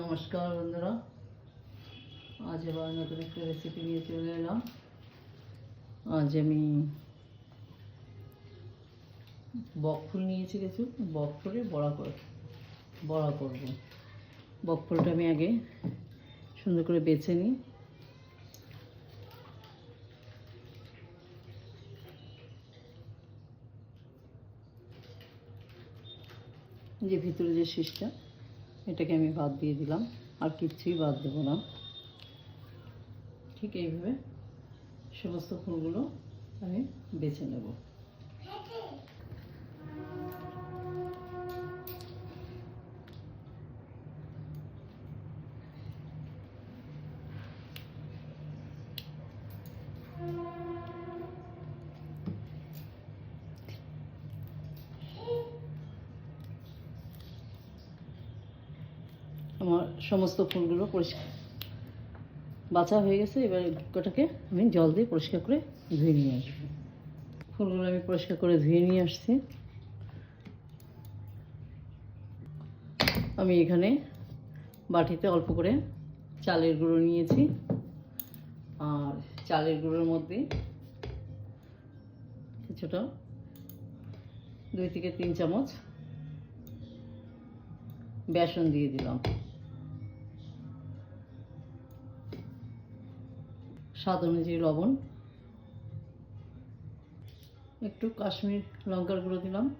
নমস্কার বন্ধুরা। আজ আবার নতুন একটা রেসিপি নিয়ে চলে এলাম। আজ আমি বকফুল নিয়েছি কিছু বকফুলে বড়া করে, বড়া করব। বকফুলটা আমি আগে সুন্দর করে বেছে নিই। যে ভিতরে যে শীষটা। এটাকে আমি বাদ দিয়ে দিলাম, আর কিচ্ছুই বাদ দেবো না। ঠিক এইভাবে সমস্ত ফুলগুলো আমি বেছে নেব। আমার সমস্ত ফুলগুলো পরিষ্কার। বাছা হয়ে গেছে, এবার ওটাকে আমি জল দিয়ে পরিষ্কার করে ধুয়ে নিয়ে আসব। ফুলগুলো আমি পরিষ্কার করে ধুয়ে নিয়ে আসছি। আমি এখানে বাটিতে অল্প করে চালের গুঁড়ো নিয়েছি। আর চালের গুঁড়োর মধ্যে কিছুটা, দুই থেকে তিন চামচ বেসন দিয়ে দিলাম। স্বাদ অনুযায়ী লবণ। একটু কাশ্মীর লঙ্কার গুঁড়ো দিলাম।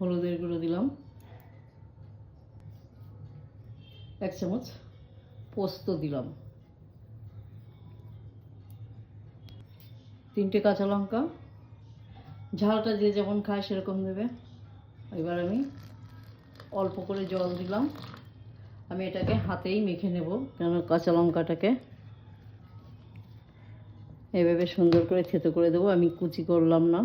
হলুদের গুঁড়ো দিলাম। এক চামচ পোস্ত দিলাম। তিনটে কাঁচা লঙ্কা। ঝালটা যে যেমন খায় সেরকম দেবে। এবার আমি অল্প করে জল দিলাম। আমি এটাকে হাতেই মেখে নেব কেন কাঁচা লঙ্কাটাকে। এভাবে সুন্দর করে থেতো করে দেবো আমি কুচি করলাম না।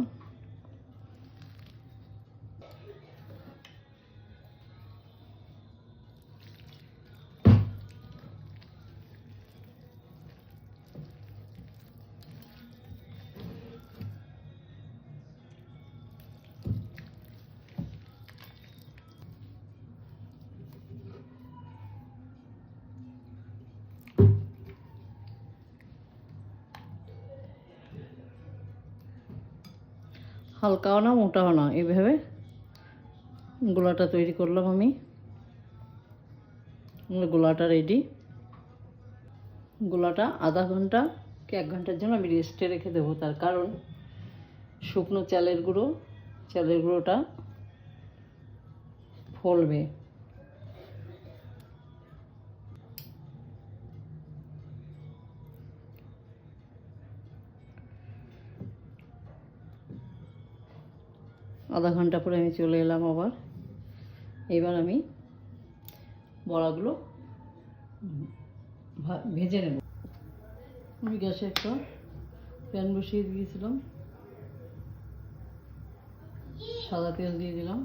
হালকাও না, মোটাও না, এইভাবে গোলাটা তৈরি করলাম আমি। গোলাটা রেডি গোলাটা আধা ঘণ্টা কি এক ঘণ্টার জন্য আমি রেস্টে রেখে দেবো, তার কারণ শুকনো চালের গুঁড়ো, চালের গুঁড়োটা ফলবে। আধা ঘণ্টা পরে আমি চলে এলাম আবার। এবার আমি বড়াগুলো ভেজে নেব। আমি গ্যাসে একটা প্যান বসিয়ে দিয়েছিলাম। সাদা তেল দিয়ে দিলাম।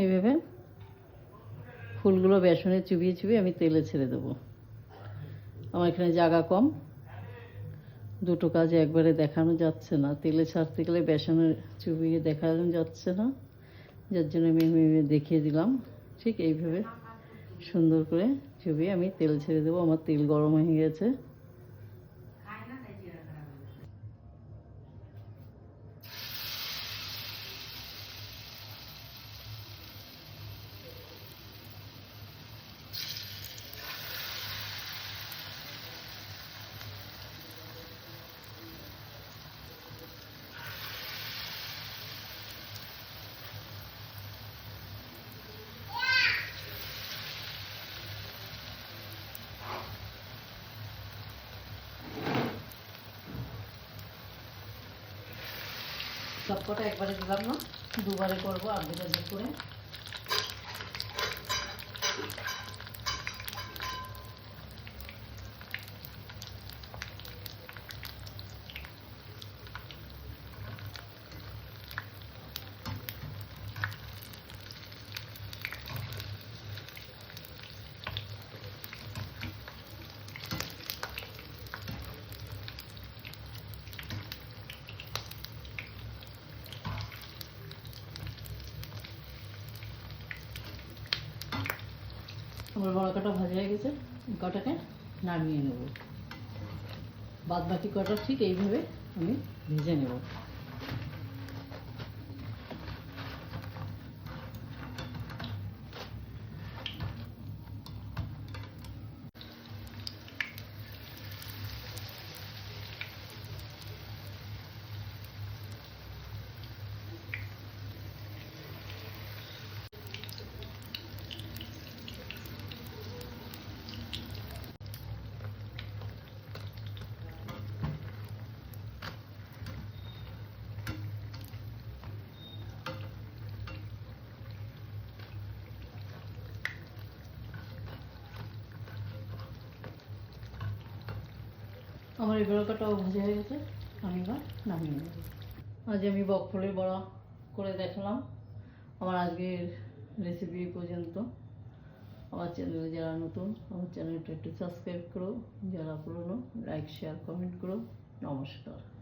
এইভাবে ফুলগুলো বেসনে চুবিয়ে চুবিয়ে আমি তেলে ছেড়ে দেবো। আমার এখানে জায়গা কম। দুটো কাজ একবারে দেখানো যাচ্ছে না। তেলে ছাড়তে গেলে বেসনে চুবিয়ে দেখানো যাচ্ছে না। যার জন্য আমি দেখিয়ে দিলাম। ঠিক এইভাবে সুন্দর করে চুবিয়ে আমি তেল ছেড়ে দেবো। আমার তেল গরম হয়ে গেছে। সবকটা একবারে দিলাম না। দুবারে করব আধ করে। আমার বড় কটা ভাজা হয়ে গেছে কটাকে নামিয়ে নেব। বাদ বাকি কটা ঠিক এইভাবে আমি ভেজে নেব। আমার এই বড়কাটাও ভাজা হয়ে গেছে। আমি এবার নামিয়ে নেব। আজ আমি বকফলের বড়া করে দেখালাম। আমার আজকের রেসিপি পর্যন্ত। আমার চ্যানেলে যারা নতুন, আমার চ্যানেলটা একটু সাবস্ক্রাইব করো। যারা পুরনো লাইক শেয়ার কমেন্ট করো। নমস্কার।